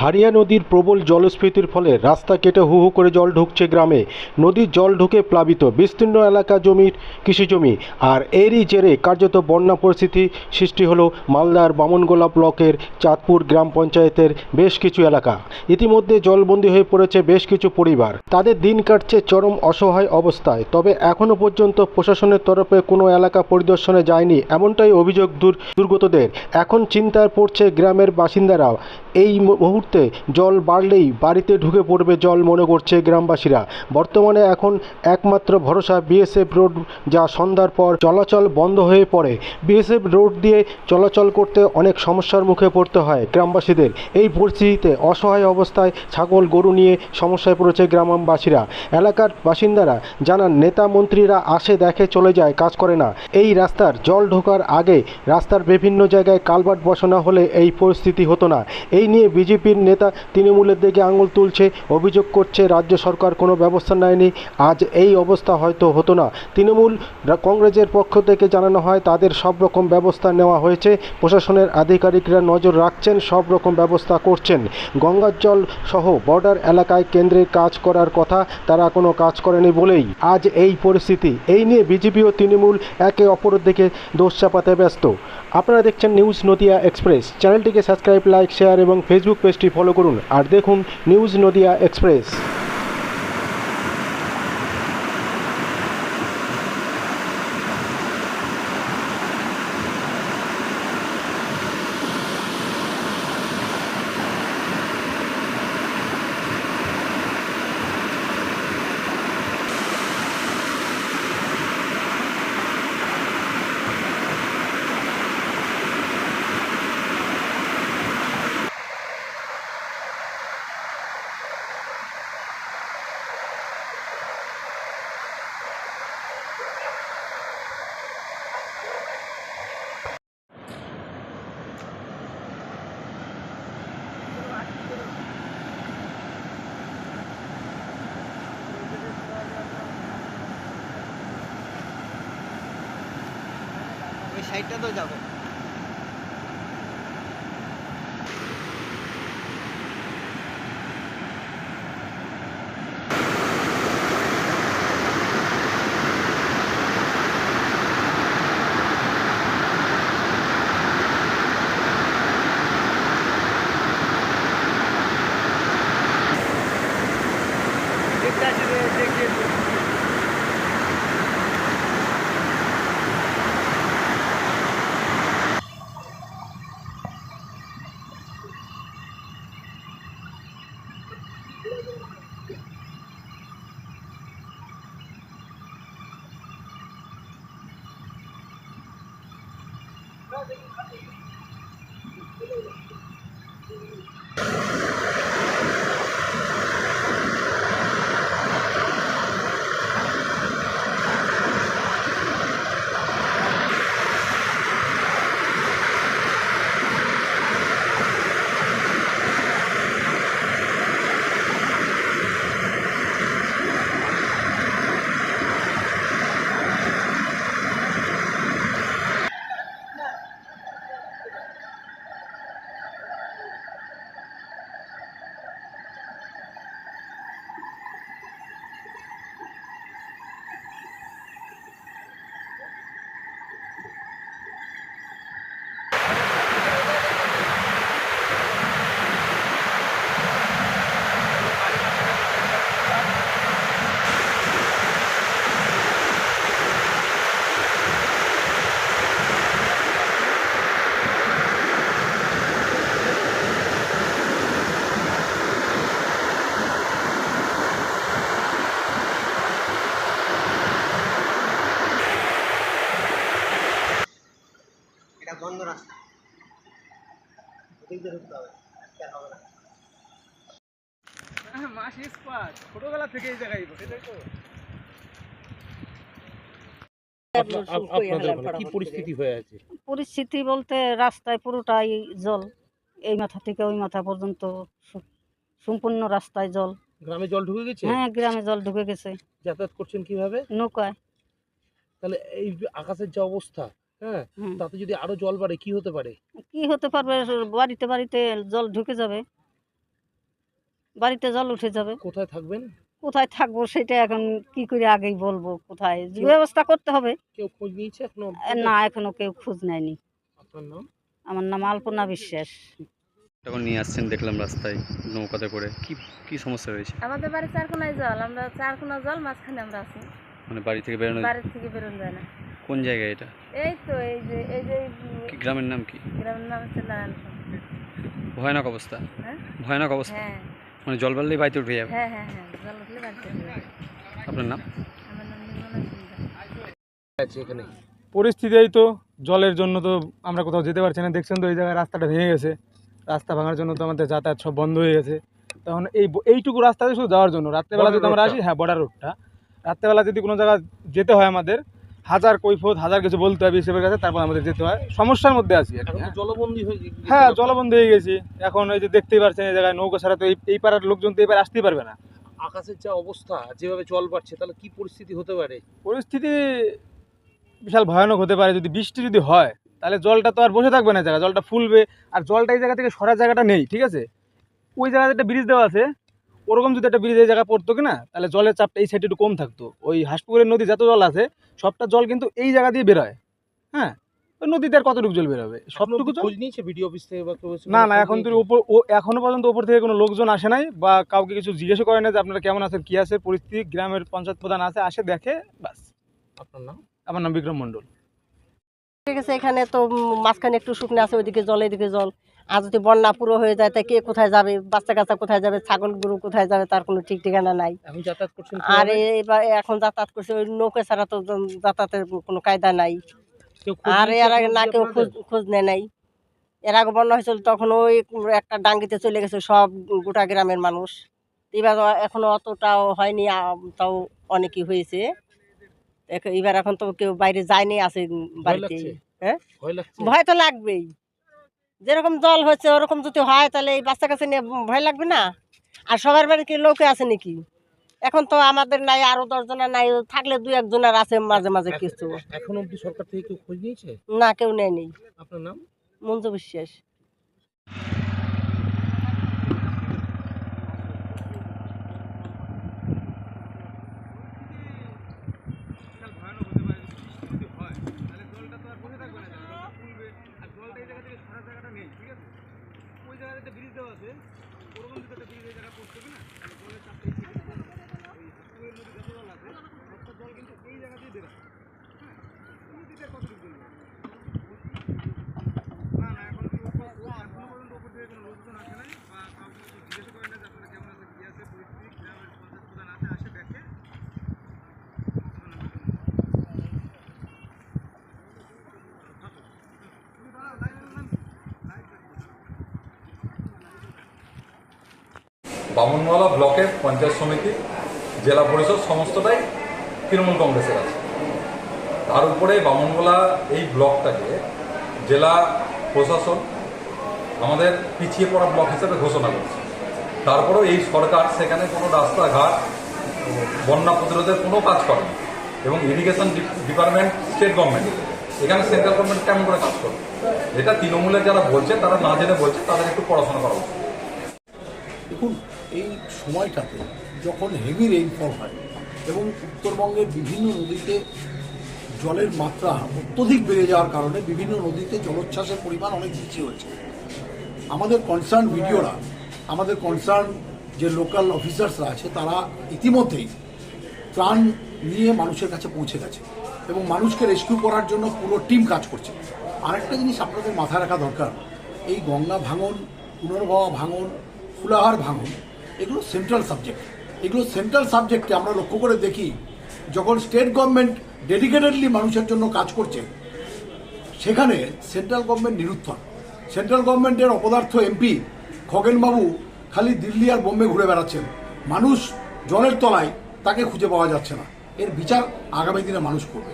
হারিয়া নদীর প্রবল জলস্ফীতির ফলে রাস্তা কেটে হু হু করে জল ঢুকছে গ্রামে। নদীর জল ঢুকে প্লাবিত বিস্তীর্ণ এলাকা জমির কৃষিজমি। আর এরই জেরে কার্যত বন্যা পরিস্থিতি সৃষ্টি হলো মালদার বামনগোলা ব্লকের চাঁদপুর গ্রাম পঞ্চায়েতের বেশ কিছু এলাকা। ইতিমধ্যে জলবন্দী হয়ে পড়েছে বেশ কিছু পরিবার। তাদের দিন কাটছে চরম অসহায় অবস্থায়। তবে এখনও পর্যন্ত প্রশাসনের তরফে কোনো এলাকা পরিদর্শনে যায়নি এমনটাই অভিযোগ দূর দুর্গতদের। এখন চিন্তায় পড়ছে গ্রামের বাসিন্দারাও। এই মুহূর্তে জল বাড়লেই বাড়িতে ঢুকে পড়বে জল মনে করছে গ্রামবাসীরা। বর্তমানে এখন একমাত্র ভরসা বিএসএফ রোড যা সন্ধ্যার পর চলাচল বন্ধ হয়ে পড়ে। বিএসএফ রোড দিয়ে চলাচল করতে অনেক সমস্যার মুখে পড়তে হয় গ্রামবাসীদের। এই পরিস্থিতিতে অসহায় অবস্থায় ছাগল, গরু নিয়ে সমস্যায় পড়েছে গ্রামবাসীরা। এলাকার বাসিন্দারা জানান, নেতা মন্ত্রীরা আসে দেখে চলে যায়, কাজ করে না। এই রাস্তার জল ঢোকার আগে রাস্তার বিভিন্ন জায়গায় কালভার্ট বসানো হলে এই পরিস্থিতি হতো না। এই নিয়ে বিজেপির নেতা তৃণমূলের দিকে আঙুল তুলছে, অভিযোগ করছে রাজ্য সরকার কোনো ব্যবস্থা নেয়নি। আজ এই অবস্থা হয়তো হতো না। তৃণমূল কংগ্রেসের পক্ষ থেকে জানানো হয়, তাদের সব রকম ব্যবস্থা নেওয়া হয়েছে। প্রশাসনের আধিকারিকরা নজর রাখছেন, সব রকম ব্যবস্থা করছেন। গঙ্গার জল সহ বর্ডার এলাকায় কেন্দ্রের কাজ করার কথা তারা কোনো কাজ করেনি বলেই আজ এই পরিস্থিতি। এই নিয়ে বিজেপি ও তৃণমূল একে অপরের দিকে দোষ চাপাতে ব্যস্ত। আপনারা দেখছেন নিউজ নদিয়া এক্সপ্রেস। চ্যানেলটিকে সাবস্ক্রাইব, লাইক, শেয়ার এবং ফেসবুক পেজটি ফলো করুন। আর দেখুন নিউজ নদিয়া এক্সপ্রেস সাইডটা তো যাবে Thank you. বন্ধ রাস্তা ওদিক দিয়ে ঢুকতে হবে আজকে হবে না? মাস ইস্পাত ছোটবেলা থেকে এই জায়গায় সেটাই তো? কি পরিস্থিতি হয়ে আছে? পরিস্থিতি বলতে রাস্তায় পুরোটাই জল এই মাথা থেকে ওই মাথা পর্যন্ত সম্পূর্ণ রাস্তায় জল। গ্রামে জল ঢুকে গেছে? হ্যাঁ গ্রামে জল ঢুকে গেছে। যাতায়াত করছেন কীভাবে? নৌকায়। তাহলে এই আকাশের যা অবস্থা হ্যাঁ তাতে যদি আরও জল বাড়ে কি হতে পারে? কি হতে পারবে? বাড়িতে বাড়িতে জল ঢুকে যাবে। বাড়িতে জল উঠে যাবে। কোথায় থাকবেন? কোথায় থাকব সেটা এখন কি করে আগেই বলব কোথায়? ব্যবস্থা করতে হবে। কেউ খোঁজ নিয়েছে এখনও? না এখনও কেউ খোঁজ নেয়নি। আপনার নাম? আমার নাম আলপনা বিশ্বাস। তখন নিয়ে আসছেন দেখলাম রাস্তায় নৌকাতে করে। কি কি সমস্যা হয়েছে? আমাদের বাড়ি চারকোনায় জল আমরা চারকোনা জল মাঝখানে আমরা আছি। মানে বাড়ি থেকে বেরোনো বাড়ির থেকে বেরোন যায় না। কোন জায়গায় এটা? এই তো এই যে এই যে কি গ্রামের নাম কি? গ্রামের নাম হচ্ছে নারায়ণপুর ভয়ানক অবস্থা। হ্যাঁ? ভয়ানক অবস্থা? হ্যাঁ। মানে জল বাড়লেই বাড়িতে উঠে যাবে? হ্যাঁ হ্যাঁ হ্যাঁ জল উঠলে বাড়িতে। আপনার নাম? আমার নাম এখানে পরিস্থিতি এই তো জলের জন্য তো আমরা কোথাও যেতে পারছি না। দেখছেন তো এই জায়গায় রাস্তাটা ভেঙে গেছে। রাস্তা ভাঙার জন্য তো আমাদের যাতায়াত সব বন্ধ হয়ে গেছে। তখন এই এইটুকু রাস্তাতে শুধু যাওয়ার জন্য। রাত্রেবেলা যদি আমরা আসি হ্যাঁ বর্ডার রোডটা রাত্রেবেলা যদি কোনো জায়গায় যেতে হয় আমাদের হাজার কৈফত হাজার কিছু বলতে হবে হিসেবের কাছে তারপর আমাদের যেতে হয়। সমস্যার মধ্যে আছি হ্যাঁ। জলবন্দী হয়ে গেছে? হ্যাঁ জলবন্ধ হয়ে গেছি। এখন এই যে দেখতেই পারছেন এই জায়গায় নৌকা ছাড়া তো এই এই পাড়ার লোকজন তো এই পারে আসতেই পারবে না। আকাশের যা অবস্থা যেভাবে জল বাড়ছে তাহলে কি পরিস্থিতি হতে পারে? পরিস্থিতি বিশাল ভয়ানক হতে পারে। যদি বৃষ্টি যদি হয় তাহলে জলটা তো আর বসে থাকবে না জায়গা জলটা ফুলবে আর জলটা এই জায়গা থেকে সরার জায়গাটা নেই ঠিক আছে? ওই জায়গাতে একটা ব্রিজ দেওয়া আছে। ওরকম যদি একটা ব্রিজ এই জায়গায় পড়তো কি না তাহলে জলের চাপটা এই সাইডে একটু কম থাকতো। ওই হাঁসপুকুরের নদী যত জল আছে সবটা জল কিন্তু এই জায়গা দিয়ে বেরোয়। হ্যাঁ? ওই নদীতে আর কতটুকু জল বেরোবে? সবটুকু জল? খোঁজ নিয়েছে ভিডিও অফিস থেকে বা কেউ না না এখন তো? উপর ও এখনও পর্যন্ত উপর থেকে কোনো লোকজন আসে নাই বা কাউকে কিছু জিজ্ঞেস করে না যে আপনারা কেমন আছেন কী আছে পরিস্থিতি গ্রামের পঞ্চায়েত প্রধান আছে আসে দেখে বাস আপনার নাম? আমার নাম বিক্রম মণ্ডল। ঠিক আছে এখানে তো মাঝখানে একটু শুকনো আছে ওইদিকে জল এদিকে জল। আর যদি বন্যা পুরো হয়ে যায় তা কে কোথায় যাবে? বাচ্চা কাচ্চা কোথায় যাবে? ছাগল গরু কোথায় যাবে? তার কোনো ঠিক ঠিকানা নাই। আর এবার এখন যাতায়াত করছে ওই নৌকা ছাড়া তো যাতায়াতের কোনো কায়দা নাই। আর এর আগে না কেউ খোঁজ খোঁজ নেয় নাই। এর আগে বন্যা হয়েছিল তখন ওই একটা ডাঙ্গিতে চলে গেছে সব গোটা গ্রামের মানুষ। এবার এখনও অতটাও হয়নি তাও অনেকই হয়েছে। এবার এখন তো কেউ বাইরে যায়নি আছে বাড়িতে। হ্যাঁ? ভয় তো লাগবেই। যেরকম জল হচ্ছে ওরকম যদি হয় তাহলে এই বাচ্চা কাছে নিয়ে ভয় লাগবে না? আর সবার বাড়ি কি লোকে আছে নাকি? এখন তো আমাদের নাই আরও দশজনের নাই থাকলে দুই একজনের আছে মাঝে মাঝে কিছু। এখন অব্দি সরকার থেকে কেউ খোঁজ নিয়েছে? না কেউ নেয়নি। আপনার নাম? মঞ্জু বিশ্বাস। বামনওয়ালা ব্লকের পঞ্চায়েত সমিতি, জেলা পরিষদ সমস্তটাই তৃণমূল কংগ্রেসের আছে। তার উপরে বামনগোলা এই ব্লকটাকে জেলা প্রশাসন আমাদের পিছিয়ে পড়া ব্লক হিসেবে ঘোষণা করেছে। তারপরেও এই সরকার সেখানে কোনো রাস্তাঘাট, বন্যা প্রতিরোধের কোনো কাজ করে না এবং ইরিগেশন ডিপার্টমেন্ট স্টেট গভর্নমেন্ট এখানে সেন্ট্রাল গভর্নমেন্ট কেমন করে কাজ করবে? এটা তৃণমূলের যারা বলছে, তারা না জেনে বলছে, তাদের একটু পড়াশোনা করা উচিত। দেখুন এই সময়টাতে যখন হেভি রেইনফল হয় এবং উত্তরবঙ্গের বিভিন্ন নদীতে জলের মাত্রা অত্যধিক বেড়ে যাওয়ার কারণে বিভিন্ন নদীতে জলোচ্ছ্বাসের পরিমাণ অনেক বেশি হয়েছে। আমাদের কনসার্ন ভিডিওরা আমাদের কনসার্ন যে লোকাল অফিসার্সরা আছে, তারা ইতিমধ্যেই ত্রাণ নিয়ে মানুষের কাছে পৌঁছে গেছে এবং মানুষকে রেস্কিউ করার জন্য পুরো টিম কাজ করছে। আরেকটা জিনিস আপনাদের মাথায় রাখা দরকার, এই গঙ্গা ভাঙন পুনর্ভবা ভাঙন, ফুলাহার ভাঙন এগুলো সেন্ট্রাল সাবজেক্ট এগুলো সেন্ট্রাল সাবজেক্টে আমরা লক্ষ্য করে দেখি, যখন স্টেট গভর্নমেন্ট ডেডিকেটেডলি মানুষের জন্য কাজ করছে, সেখানে সেন্ট্রাল গভর্নমেন্ট নিরুত্তর। সেন্ট্রাল গভর্নমেন্টের অপদার্থ এমপি খগেনবাবু খালি দিল্লি আর বোম্বে ঘুরে বেড়াচ্ছেন। মানুষ জলের তলায় তাকে খুঁজে পাওয়া যাচ্ছে না। এর বিচার আগামী দিনে মানুষ করবে।